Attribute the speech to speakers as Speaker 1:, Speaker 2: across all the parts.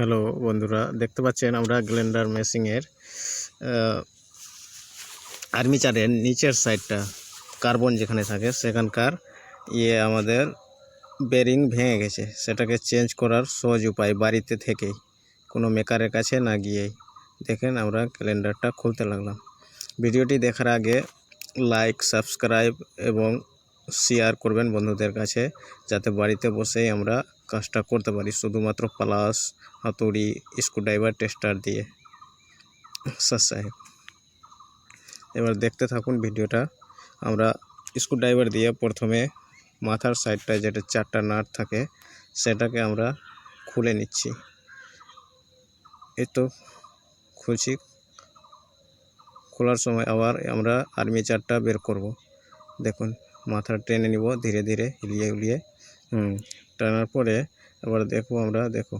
Speaker 1: Hello বন্ধুরা, দেখতে পাচ্ছেন আমরা গ্লেন্ডার মেশিংয়ের আর্মিচারের নিচের সাইডটা, কার্বন যেখানে থাকে সেখানকার ইয়ে আমাদের বেরিং ভেঙে গেছে। সেটাকে চেঞ্জ করার সহজ উপায় বাড়িতে থেকেই, কোনো মেকারের কাছে না গিয়েই। দেখেন আমরা ক্যালেন্ডারটা খুলতে লাগলাম। ভিডিওটি দেখার আগে লাইক, সাবস্ক্রাইব এবং শেয়ার করবেন বন্ধুদের কাছে, যাতে বাড়িতে বসেই আমরা কাজটা করতে পারি। শুধুমাত্র প্লাস, হাতুড়ি, স্ক্রুড্রাইভার, টেস্টার দিয়ে। সাহেব, এবার দেখতে থাকুন ভিডিওটা। আমরা স্ক্রুড্রাইভার দিয়ে প্রথমে মাথার সাইডটায় যেটা চারটা নাট থাকে, সেটাকে আমরা খুলে নিচ্ছি। এই তো খুলছি। খোলার সময় আবার আমরা আর্মিচারটা বের করব। দেখুন মাথা টেনে নিব, ধীরে ধীরে হিলিয়ে উলিয়ে হুম। টানার পরে এবার দেখব আমরা, দেখো,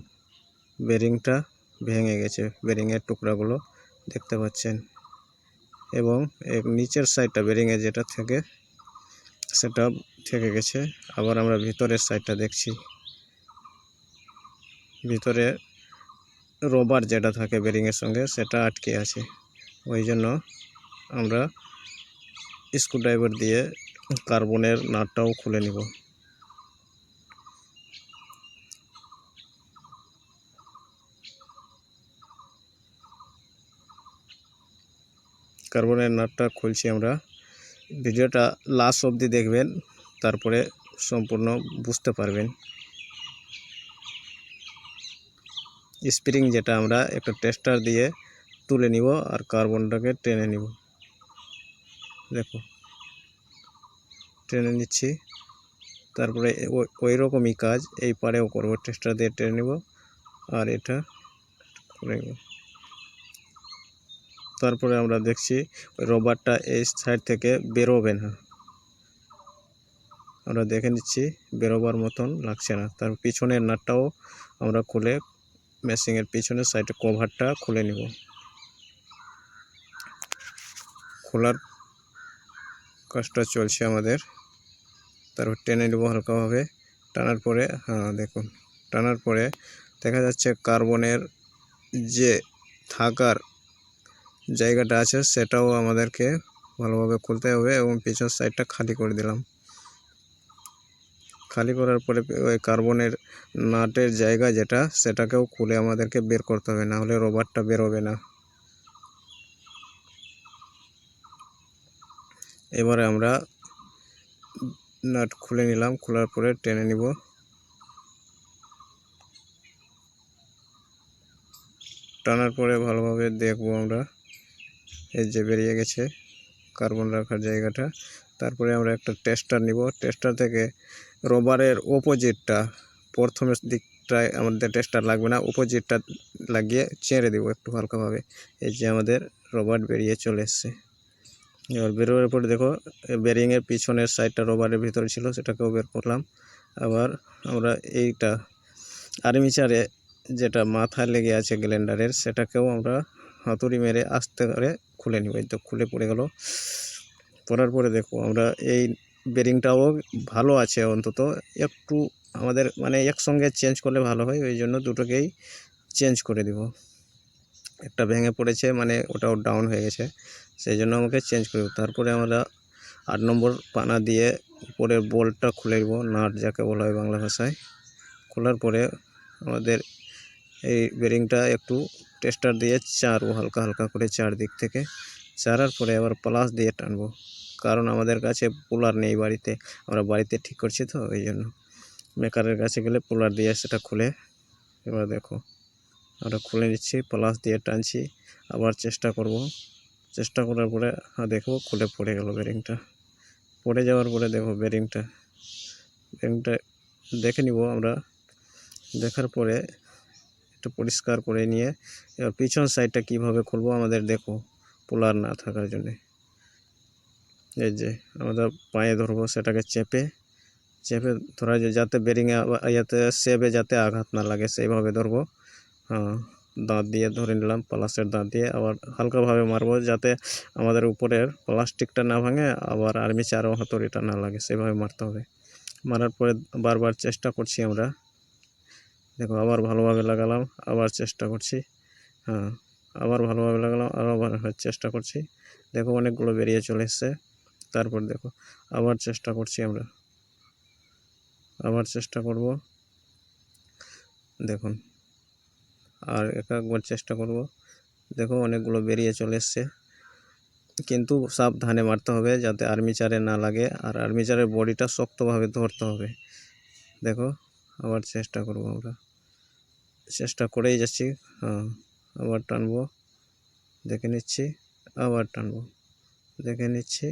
Speaker 1: বেরিংটা ভেঙে গেছে। বেরিংয়ের টুকরাগুলো দেখতে পাচ্ছেন। এবং এর নিচের সাইডটা, বেরিংয়ে যেটা থেকে, সেটা থেকে গেছে। আবার আমরা ভিতরের সাইডটা দেখছি। ভিতরে রোবার যেটা থাকে বেরিংয়ের সঙ্গে, সেটা আটকে আছে। ওই জন্য আমরা স্ক্রুড্রাইভার দিয়ে কার্বনের নাটটাও খুলে নিব। কার্বনের নাটটা খুলছি আমরা। ভিডিওটা লাস্ট অবধি দেখবেন, তারপরে সম্পূর্ণ বুঝতে পারবেন। স্প্রিং যেটা আমরা একটা টেস্টার দিয়ে তুলে নিব আর কার্বনটাকে টেনে নিব। দেখো, টেনে নিচ্ছি। তারপরে ওই- রকমই কাজ, এই পারেও করব টেস্টার দিয়ে টেনে নিব। আর এটা করে নিব। তারপরে আমরা দেখছি রবারটা এই সাইড থেকে বেরোবে না। আমরা দেখে নিচ্ছি বেরোবার মতন লাগছে না। তার পিছনের নাটটাও আমরা খুলে মেশিনের পিছনের সাইডে কভারটা খুলে নিব। খোলার কাজটা চলছে আমাদের। তারপর টেনে নেব হালকাভাবে। টানার পরে হ্যাঁ দেখুন। টানার পরে দেখা যাচ্ছে কার্বনের যে থাকার জায়গাটা আছে, সেটাও আমাদেরকে ভালোভাবে খুলতে হবে এবং পিছন সাইডটা খালি করে দিলাম। খালি করার পরে ওই কার্বনের নাটের জায়গা যেটা, সেটাকেও খুলে আমাদেরকে বের করতে হবে না হলে রবারটা বেরোবে না। এবারে আমরা নাট খুলে নিলাম, খোলার পরে টেনে নিব। টানার পরে ভালোভাবে দেখব আমরা। এই যে বেরিয়ে গেছে কার্বন রাখার জায়গাটা। তারপরে আমরা একটা টেস্টার নিব। টেস্টার থেকে রবারের অপোজিটটা প্রথমের দিকটায় আমাদের টেস্টার লাগবে না অপোজিটটা লাগিয়ে চেড়ে দিব একটু হালকাভাবে। এই যে আমাদের রবার বেরিয়ে চলে এসছে। এবার বেরোবার পরে দেখো বেরিংয়ের পিছনের সাইডটা রবারের ভিতরে ছিল, সেটাকেও বের করলাম। আবার আমরা এইটা আর্মিচারে যেটা মাথায় লেগে আছে গ্যালেন্ডারের সেটাকেও আমরা হাতুড়ি মেরে আস্তে করে খুলে নিব। তো খুলে পড়ে গেল। পড়ার পরে দেখো আমরা এই বেরিংটাও ভালো আছে অন্তত। একটু আমাদের মানে একসঙ্গে চেঞ্জ করলে ভালো হয়, ওই জন্য দুটোকেই চেঞ্জ করে দিব। একটা ভেঙে পড়েছে মানে ওটাও ডাউন হয়ে গেছে, সেই জন্য আমাকে চেঞ্জ করে দেবো। তারপরে আমরা আট নম্বর পানা দিয়ে উপরের বোল্টটা খুলে দেবো নাট যাকে বলা হয় বাংলা ভাষায়। খোলার পরে আমাদের এই বেরিংটা একটু টেস্টার দিয়ে চারবো হালকা হালকা করে চারদিক থেকে চারার পরে আবার প্লাস দিয়ে টানবো। কারণ আমাদের কাছে পোলার নেই বাড়িতে, আমরা বাড়িতে ঠিক করছি তো ওই জন্য। মেকারের কাছে গেলে পোলার দিয়ে সেটা খুলে, এবার দেখো। আমরা খুলে নিচ্ছি প্লাস দিয়ে টানছি, আবার চেষ্টা করব। চেষ্টা করার পরে হ্যাঁ দেখো, খুলে পড়ে গেল বেরিংটা পড়ে যাওয়ার পরে দেখো বেরিংটা বেরিংটা দেখে নিব আমরা। দেখার পরে একটু পরিষ্কার করে নিয়ে, এবার পিছন সাইডটা কীভাবে খুলবো আমাদের দেখো, পোলার না থাকার জন্যে। এই যে আমরা পায়ে ধরবো সেটাকে চেপে চেপে ধরা যায় যাতে বেরিংয়ে যাতে সেবে যাতে আঘাত না লাগে, সেইভাবে ধরবো। হ্যাঁ দাঁত দিয়ে ধরে নিলাম প্লাসের দাঁত দিয়ে আবার হালকাভাবে মারবো যাতে আমাদের উপরের প্লাস্টিকটা না ভাঙে, আবার আর্মিচারও হাতুড়িটা না লাগে সেভাবে মারতে হবে। মারার পরে বারবার চেষ্টা করছি আমরা। দেখো, আবার ভালোভাবে লাগালাম, আবার চেষ্টা করছি। হ্যাঁ আবার ভালোভাবে লাগালাম, আবার চেষ্টা করছি। দেখো, অনেকগুলো বেরিয়ে চলে এসছে। তারপর দেখো, আবার চেষ্টা করছি আমরা। আবার চেষ্টা করব। দেখুন, আর এক একবার চেষ্টা করব। দেখো, অনেকগুলো বেরিয়ে চলে এসছে। কিন্তু সাবধানে মারতে হবে যাতে আর্মিচারে না লাগে, আর আর্মিচারের বডিটা শক্তভাবে ধরতে হবে। দেখো, আবার চেষ্টা করব আমরা। চেষ্টা করেই যাচ্ছি। হ্যাঁ আবার টানবো। দেখে নিচ্ছি, আবার টানবো। দেখে নিচ্ছি,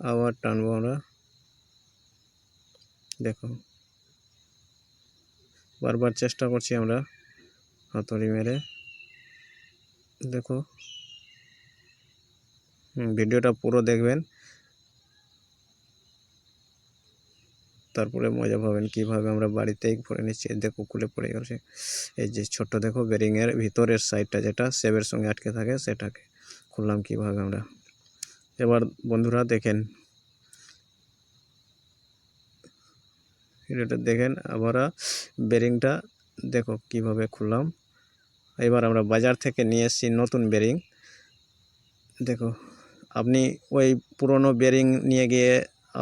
Speaker 1: আবার টানবো আমরা। দেখো। বারবার চেষ্টা করছি আমরা হাতুড়ি মেরে। দেখো। ভিডিওটা পুরো দেখবেন। তারপরে মজা পাবেন কীভাবে আমরা বাড়িতেই করে নিচ্ছি। দেখো খুলে পড়ে গেছে। এই যে ছোট্ট দেখো বেরিংয়ের ভিতরের সাইডটা যেটা, সেবের সঙ্গে আটকে থাকে সেটাকে খুললাম কীভাবে আমরা। এবার বন্ধুরা দেখেন ভিডিওটা দেখেন আমরা বেরিংটা দেখো কীভাবে খুললাম। এবার আমরা বাজার থেকে নিয়ে এসেছি নতুন বেরিং। দেখো, আপনি ওই পুরনো বেরিং নিয়ে গিয়ে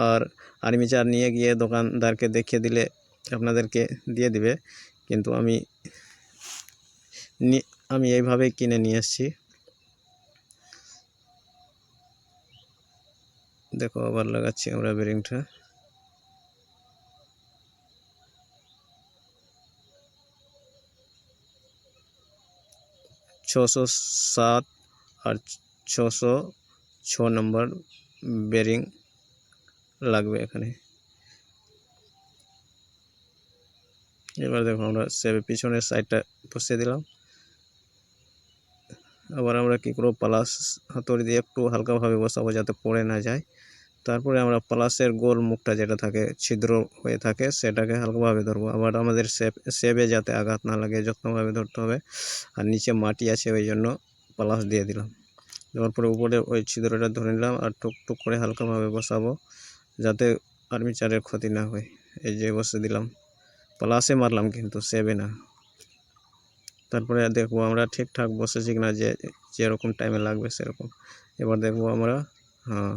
Speaker 1: আর আর্মিচার নিয়ে গিয়ে দোকানদারকে দেখিয়ে দিলে আপনাদেরকে দিয়ে দিবে। কিন্তু আমি আমি এইভাবেই কিনে নিয়ে এসেছি দেখো, আবার লাগাচ্ছি আমরা বেরিংটা। ছশো সাত আর ছশো ছ নম্বর বেরিং। লাগবে এখানে। এবার দেখো আমরা সেবে পিছনের সাইডটা বসিয়ে দিলাম। আবার আমরা কী করব প্লাস হাতুড়ি দিয়ে একটু হালকাভাবে বসাবো যাতে পড়ে না যায়। তারপরে আমরা প্লাসের গোল মুখটা যেটা থাকে, ছিদ্র হয়ে থাকে, সেটাকে হালকাভাবে ধরবো। আবার আমাদের সেপ সেবে যাতে আঘাত না লাগে, যত্নভাবে ধরতে হবে। আর নিচে মাটি আছে, ওই জন্য প্লাস দিয়ে দিলাম। দেওয়ার পরে উপরে ওই ছিদ্রটা ধরে নিলাম আর টুক টুক করে হালকাভাবে বসাবো। যাতে আর্মিচারের ক্ষতি না হয়। এই যে বসে দিলাম। প্লাসে মারলাম কিন্তু সেবে না তারপরে দেখব আমরা ঠিকঠাক বসেছি কিনা, যে, যেরকম টাইমে লাগবে সেরকম। এবার দেখব আমরা হ্যাঁ।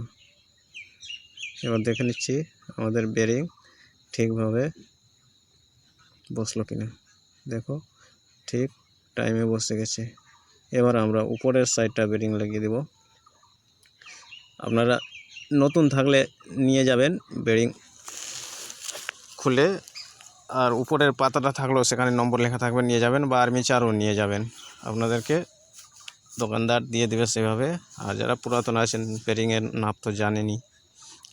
Speaker 1: এবার দেখে নিচ্ছি আমাদের বেরিং ঠিকভাবে বসল কিনা। দেখো, ঠিক টাইমে বসে গেছে। এবার আমরা উপরের সাইডটা বেরিং লাগিয়ে দিব। আপনারা নতুন থাকলে নিয়ে যাবেন বেরিং খুলে, আর উপরের পাতাটা থাকলেও সেখানে নম্বর লেখা থাকবে, নিয়ে যাবেন বা আর্মি চারও নিয়ে যাবেন। আপনাদেরকে দোকানদার দিয়ে দেবে সেভাবে। আর যারা পুরাতন আছেন, বেরিংয়ের নাপ তো জানেনি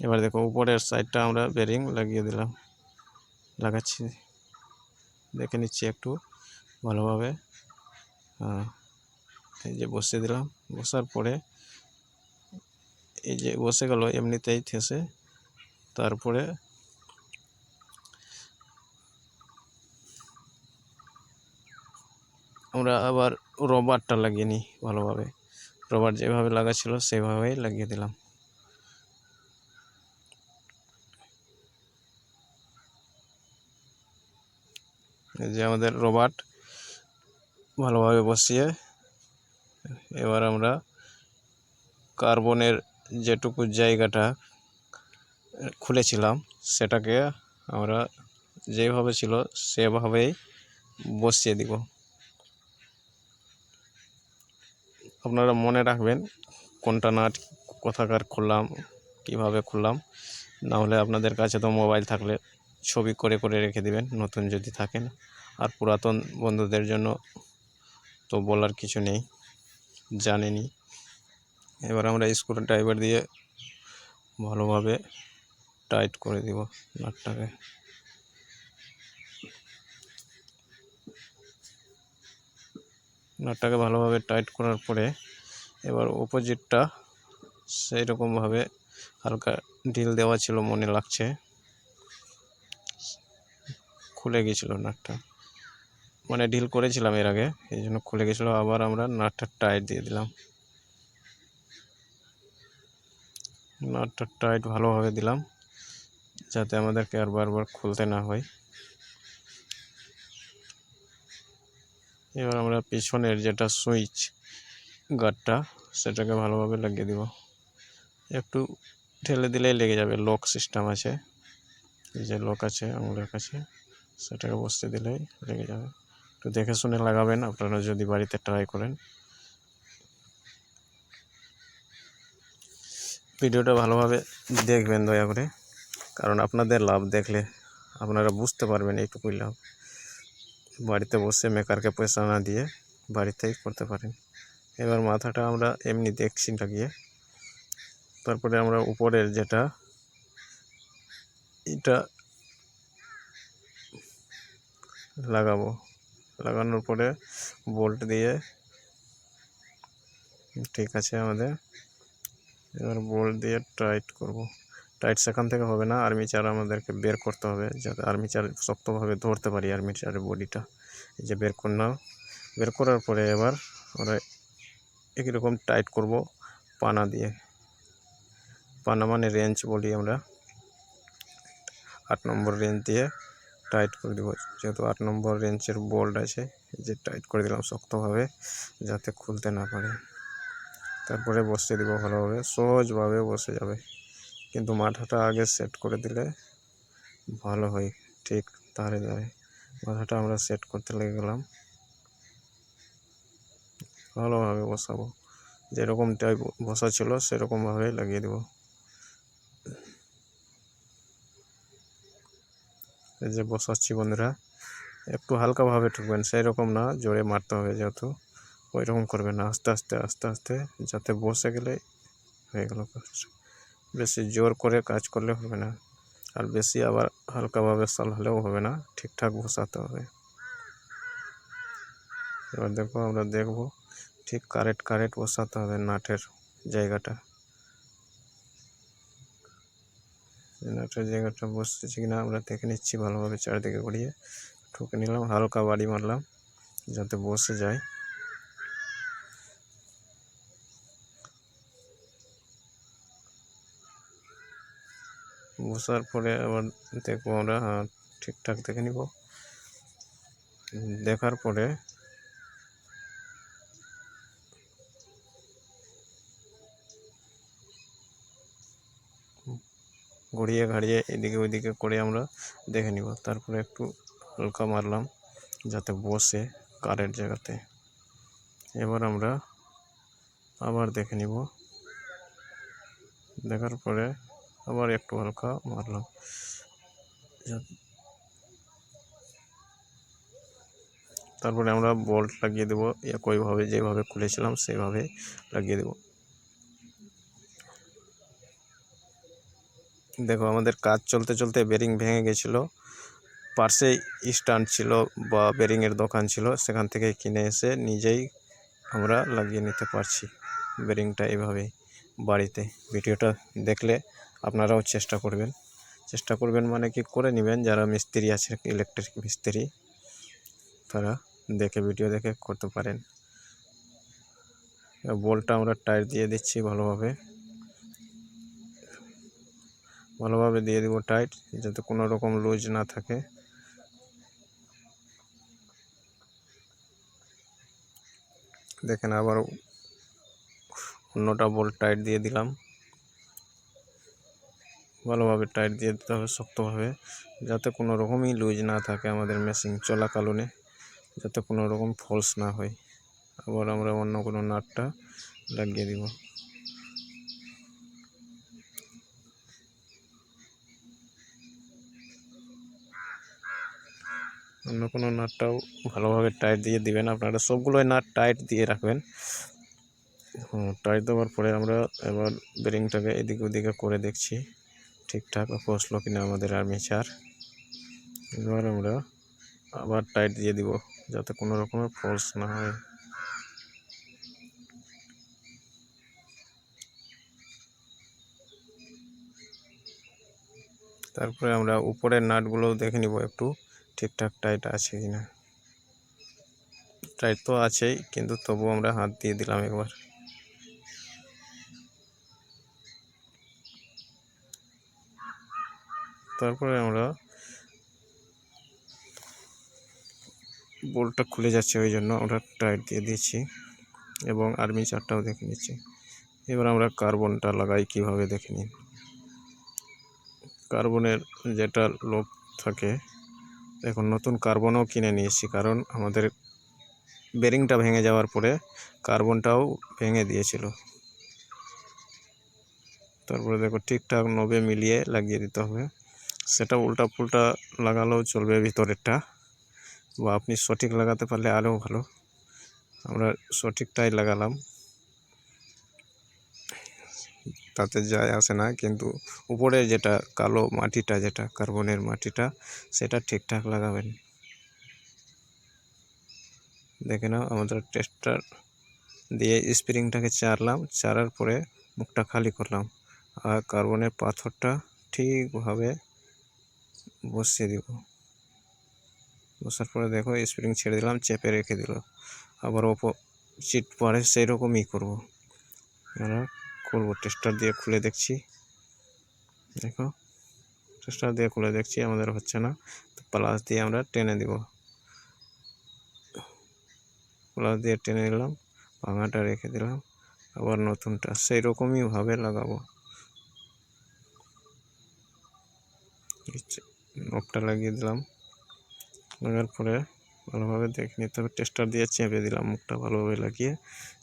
Speaker 1: এবার দেখো, উপরের সাইডটা আমরা বেরিং লাগিয়ে দিলাম। লাগাচ্ছি। দেখে নিচ্ছি একটু ভালোভাবে। হ্যাঁ এই যে বসিয়ে দিলাম। বসার পরে এই যে বসে গেল, এমনিতেই থেসে। তারপরে আমরা আবার রবারটা লাগিয়ে নিই ভালোভাবে। রবার যেভাবে লাগা ছিল, সেভাবেই লাগিয়ে দিলাম। যে আমাদের রবার ভালোভাবে বসিয়ে, এবার আমরা কার্বনের যেটুকু জায়গাটা খুলেছিলাম, সেটাকে আমরা যেভাবে ছিল সেভাবেই বসিয়ে দিব। আপনারা মনে রাখবেন কোনটা নাট কোথাকার খুললাম, কীভাবে খুললাম, না হলে আপনাদের কাছে তো মোবাইল থাকলে ছবি করে করে রেখে দিবেন, নতুন যদি থাকেন। আর পুরাতন বন্ধুদের জন্য তো বলার কিছু নেই জানেনি এবার আমরা স্ক্রু ড্রাইভার দিয়ে ভালোভাবে টাইট করে দিব নাটটাকে। নাটটাকে ভালোভাবে টাইট করার পরে এবার অপোজিটটা সেই রকমভাবে হালকা ঢিল দেওয়া ছিল মনে লাগছে। খুলে গেছিল নাটটা। মানে ঢিল করেছিলাম এর আগে, এই জন্য খুলে গেছিল। আবার আমরা নাটটা টাইট দিয়ে দিলাম। নাটটা টাইট ভালোভাবে দিলাম, যাতে আমাদেরকে আর বারবার খুলতে না হয়। এবার আমরা পিছনের যেটা সুইচ গার্ডটা, সেটাকে ভালোভাবে লাগিয়ে দিব। একটু ঠেলে দিলেই লেগে যাবে, লক সিস্টেম আছে। যে লক আছে, আঙুলের কাছে, সেটাকে বসতে দিলেই লেগে যাবে। একটু দেখে শুনে লাগাবেন, আপনারা যদি বাড়িতে ট্রাই করেন। ভিডিওটা ভালোভাবে দেখবেন দয়া করে। কারণ আপনাদের লাভ দেখলে আপনারা বুঝতে পারবেন এইটুকুই লাভ। বাড়িতে বসে মেকারকে পয়সা না দিয়ে বাড়িতেই করতে পারেন। এবার মাথাটা আমরা এমনি দেখছি লাগিয়ে তারপরে আমরা উপরের যেটা, এটা লাগাবো। লাগানোর পরে বোল্ট দিয়ে, ঠিক আছে আমাদের এবার বোল্ট দিয়ে টাইট করব। টাইট সেখান থেকে হবে না আর্মিচার আমাদেরকে বের করতে হবে, যাতে আর্মিচার শক্তভাবে ধরতে পারি আর্মিচারের বডিটা এই যে বের করলাম বের করার পরে এবার আমরা একই রকম টাইট করব পানা দিয়ে। পানা মানে রেঞ্চ বলি আমরা। আট নম্বর রেঞ্চ দিয়ে টাইট করে দেবো। যেহেতু আট নম্বর রেঞ্চের বোল্ট আছে যে টাইট করে দিলাম শক্তভাবে, যাতে খুলতে না পারে। তারপরে বসিয়ে দিব ভালোভাবে। সহজভাবে বসে যাবে। কিন্তু মাথাটা আগে সেট করে দিলে ভালো হয়। ঠিক তাহলে যাবে। মাথাটা আমরা সেট করতে লেগে গেলাম। ভালোভাবে বসাবো। যেরকম টাইপ বসা ছিল, সেরকমভাবেই লাগিয়ে দেবো। এই যে বসাচ্ছি বন্ধুরা। একটু হালকাভাবে ঠুকবেন সেই রকম না, জোরে মারতে হবে যেহেতু। ওই রকম করবেন না, আস্তে আস্তে আস্তে আস্তে, যাতে বসে গেলে হয়ে গেল বেশি জোর করে কাজ করলে হবে না, আর বেশি আবার হালকাভাবে সাল হলেও হবে না, ঠিকঠাক বসাতে হবে। এবার দেখো আমরা দেখব, ঠিক কারেক্ট কারেক্ট বসাতে হবে নাটের জায়গাটা। নাটের জায়গাটা বসতেছে কিনা, আমরা দেখে নিচ্ছি ভালোভাবে চারিদিকে ঘুরিয়ে ঠুকে নিলাম, হালকা বাড়ি মারলাম, যাতে বসে যায়। বসার পরে আবার দেখব আমরা ঠিকঠাক দেখে নিব। দেখার পরে ঘুরিয়ে ঘাড়িয়ে এদিকে ওইদিকে করে আমরা দেখে নিব। তারপরে একটু হালকা মারলাম যাতে বসে কারের জায়গাতে। এবার আমরা আবার দেখে নিব। দেখার পরে আবার একটু হালকা মারলাম। তারপরে আমরা বল্ট লাগিয়ে দেবো। একইভাবে যেভাবে খুলেছিলাম, সেভাবে লাগিয়ে দেবো। দেখো, আমাদের কাজ চলতে চলতে বেরিং ভেঙে গেছিল। পার্শ্বেই স্ট্যান্ড ছিল বা বেরিংয়ের দোকান ছিল, সেখান থেকে কিনে এসে নিজেই আমরা লাগিয়ে নিতে পারছি বেরিংটা এইভাবেই বাড়িতে। ভিডিওটা দেখলে আপনারাও চেষ্টা করবেন। চেষ্টা করবেন মানে কি করে নেবেন? যারা মিস্ত্রি আছে ইলেকট্রিক মিস্ত্রি, তারা দেখে ভিডিও দেখে করতে পারেন। বলটা আমরা টাইট দিয়ে দিচ্ছি ভালোভাবে। ভালোভাবে দিয়ে দিব টাইট যাতে কোনো রকম লুজ না থাকে। দেখেন আবার অন্যটা বল টাইট দিয়ে দিলাম। ভালোভাবে টাইট দিয়ে দিতে হবে শক্তভাবে, যাতে কোনো রকমই লুজ না থাকে আমাদের মেশিন চলাকালীনে, যাতে কোনো রকম ফলস না হয়। আবার আমরা অন্য কোনো নাটটা লাগিয়ে দিব। অন্য কোনো নাটটাও ভালোভাবে টাইট দিয়ে দিবেন আপনারা। সবগুলোই নাট টাইট দিয়ে রাখবেন। টাইট দেওয়ার পরে আমরা এবার বেরিংটাকে এদিক ওদিকে করে দেখছি। ঠিকঠাক বসল কিনা আমাদের আর্মিচার এবার আমরা আবার টাইট দিয়ে দিব, যাতে কোনো রকমের ফলস না হয়। তারপরে আমরা উপরের নাটগুলোও দেখে নিব, একটু ঠিকঠাক টাইট আছে কিনা। টাইট তো আছেই, কিন্তু তবু আমরা হাত দিয়ে দিলাম একবার। তারপরে আমরা বোল্টটা খুলে যাচ্ছে ওই জন্য আমরা টাইট দিয়ে দিয়েছি এবং আর্মি চারটাও দেখে নিচ্ছি। এবার আমরা কার্বনটা লাগাই কীভাবে দেখে নিন। কার্বনের যেটা লোক থাকে, এখন নতুন কার্বনও কিনে নিয়েছি কারণ আমাদের বেরিংটা ভেঙে যাওয়ার পরে কার্বনটাও ভেঙে দিয়েছিল। তারপরে দেখো ঠিকঠাক নবে মিলিয়ে লাগিয়ে দিতে হবে। সেটা উল্টা পুল্টা লাগালেও চলবে ভিতরেরটা বা আপনি সঠিক লাগাতে পারলে আরও ভালো। আমরা সঠিকটাই লাগালাম। তাতে যায় আসে না, কিন্তু উপরে যেটা কালো মাটিটা যেটা, কার্বনের মাটিটা, সেটা ঠিকঠাক লাগাবেন। দেখে নাও, আমাদের টেস্টার দিয়ে স্প্রিংটাকে চারলাম চারার পরে মুখটা খালি করলাম। আর কার্বনের পাথরটা ঠিকভাবে বসিয়ে দিব। বসার পরে দেখো স্প্রিং ছেড়ে দিলাম, চেপে রেখে দিল। আবার ওপর চিট পরে সেই রকমই করব। আমরা করব টেস্টার দিয়ে খুলে দেখছি। দেখো টেস্টার দিয়ে খুলে দেখছি, আমাদের হচ্ছে না। তো প্লাস দিয়ে আমরা টেনে দিব। প্লাস দিয়ে টেনে নিলাম, ভাঙাটা রেখে দিলাম। আবার নতুনটা সেই রকমই ভাবে লাগাবো। নবটা লাগিয়ে দিলাম। লাগার পরে ভালোভাবে দেখে নিতে হবে। টেস্টার দিয়ে চেপে দিলাম মুখটা ভালোভাবে লাগিয়ে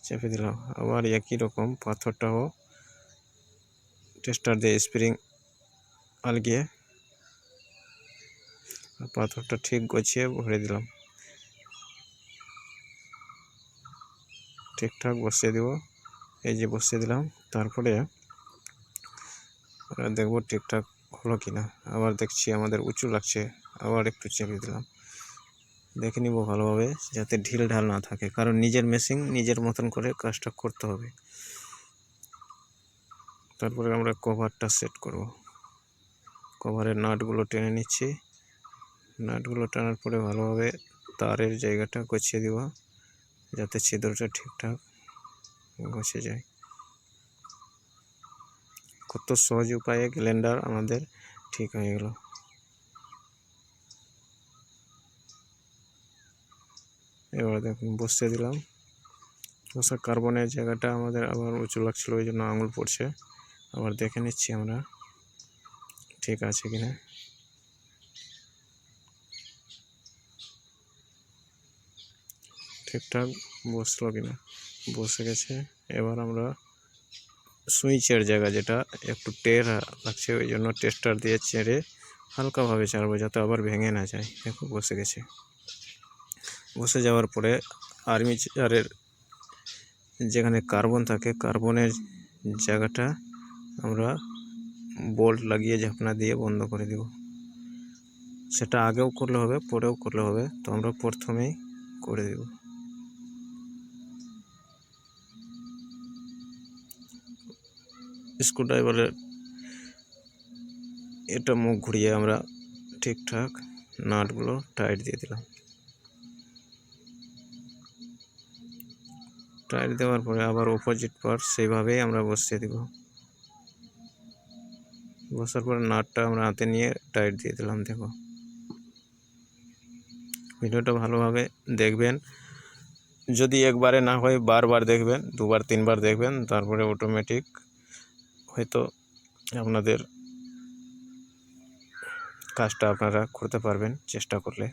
Speaker 1: চেপে দিলাম। আবার একই রকম পাথরটাও টেস্টার দিয়ে স্প্রিং আলগিয়ে পাথরটা ঠিক গছিয়ে ভরে দিলাম। ঠিকঠাক বসিয়ে দেব। এই যে বসিয়ে দিলাম। তারপরে দেখব ঠিকঠাক হলো কি না? আবার দেখছি আমাদের উঁচু লাগছে, আবার একটু চেপে দিলাম। দেখে নিব ভালোভাবে, যাতে ঢিল ঢাল না থাকে, কারণ নিজের মেশিন নিজের মতন করে কাজটা করতে হবে। তারপরে আমরা কভারটা সেট করব। কভারের নাটগুলো টেনে নিচ্ছি। নাটগুলো টানার পরে ভালোভাবে তারের জায়গাটা গছিয়ে দিব, যাতে ছিদ্রটা ঠিকঠাক গছে যায়। কত সহজ উপায়ে গ্যালেন্ডার আমাদের ঠিক হয়ে গেল। এবার দেখুন, বসিয়ে দিলাম। বসা কার্বনের জায়গাটা আমাদের আবার উঁচু লাগছিল, ওই জন্য আঙুল পড়ছে। আবার দেখে নিচ্ছি আমরা ঠিক আছে কিনা। ঠিকঠাক বসল কিনা। বসে গেছে। এবার আমরা সুইচের জায়গা যেটা একটু টের লাগছে, ওই জন্য টেস্টার দিয়ে চেড়ে হালকাভাবে ছাড়বো যাতে আবার ভেঙে না যায়। দেখো, বসে গেছে। বসে যাওয়ার পরে আর্মিচারের যেখানে কার্বন থাকে, কার্বনের জায়গাটা আমরা বোল্ট লাগিয়ে ঝাপনা দিয়ে বন্ধ করে দেব। সেটা আগেও করলে হবে, পরেও করলে হবে, তো আমরা প্রথমেই করে দেব। স্ক্রুড্রাইভারের এটা মুখ ঘুরিয়ে আমরা ঠিকঠাক নাটগুলো টাইট দিয়ে দিলাম। টাইট দেওয়ার পরে আবার অপোজিট পার সেইভাবেই আমরা বসিয়ে দিব। বসার পরে নাটটা আমরা হাতে নিয়ে টাইট দিয়ে দিলাম, দেখো। ভিডিওটা ভালোভাবে দেখবেন। যদি একবারে না হয় বারবার দেখবেন, দুবার, তিনবার দেখবেন, তারপরে অটোমেটিক হয়তো আপনাদের কাজটা আপনারা করতে পারবেন চেষ্টা করলে।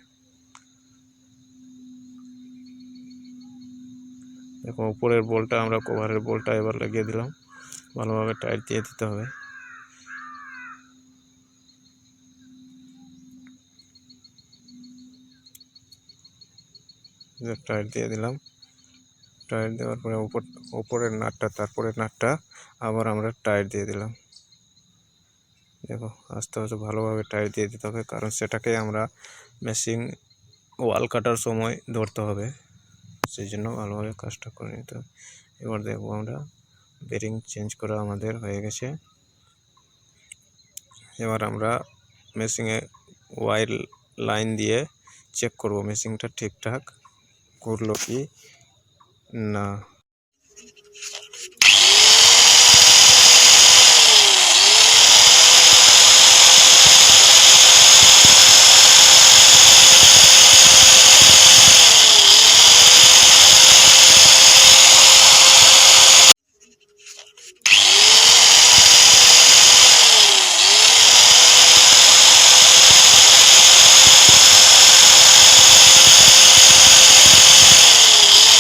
Speaker 1: দেখো উপরের বলটা আমরা কভারের বলটা এবার লাগিয়ে দিলাম। ভালোভাবে টাইট দিয়ে দিতে হবে। টাইট দিয়ে দিলাম। টাইট দেওয়ার পরে উপর, উপরের নাটটা, তারপরের নাটটা আবার আমরা টায়ার দিয়ে দিলাম। দেখো, আস্তে আস্তে ভালোভাবে টায়ার দিয়ে দিতে হবে, কারণ সেটাকে আমরা মেশিন ওয়াল কাটার সময় ধরতে হবে। সেই জন্য ভালোভাবে কাজটা করে নিতে হবে। এবার দেখব আমরা বেরিং চেঞ্জ করা আমাদের হয়ে গেছে। এবার আমরা মেশিনে ওয়াইল লাইন দিয়ে চেক করব। মেশিনটা ঠিকঠাক করল কি? না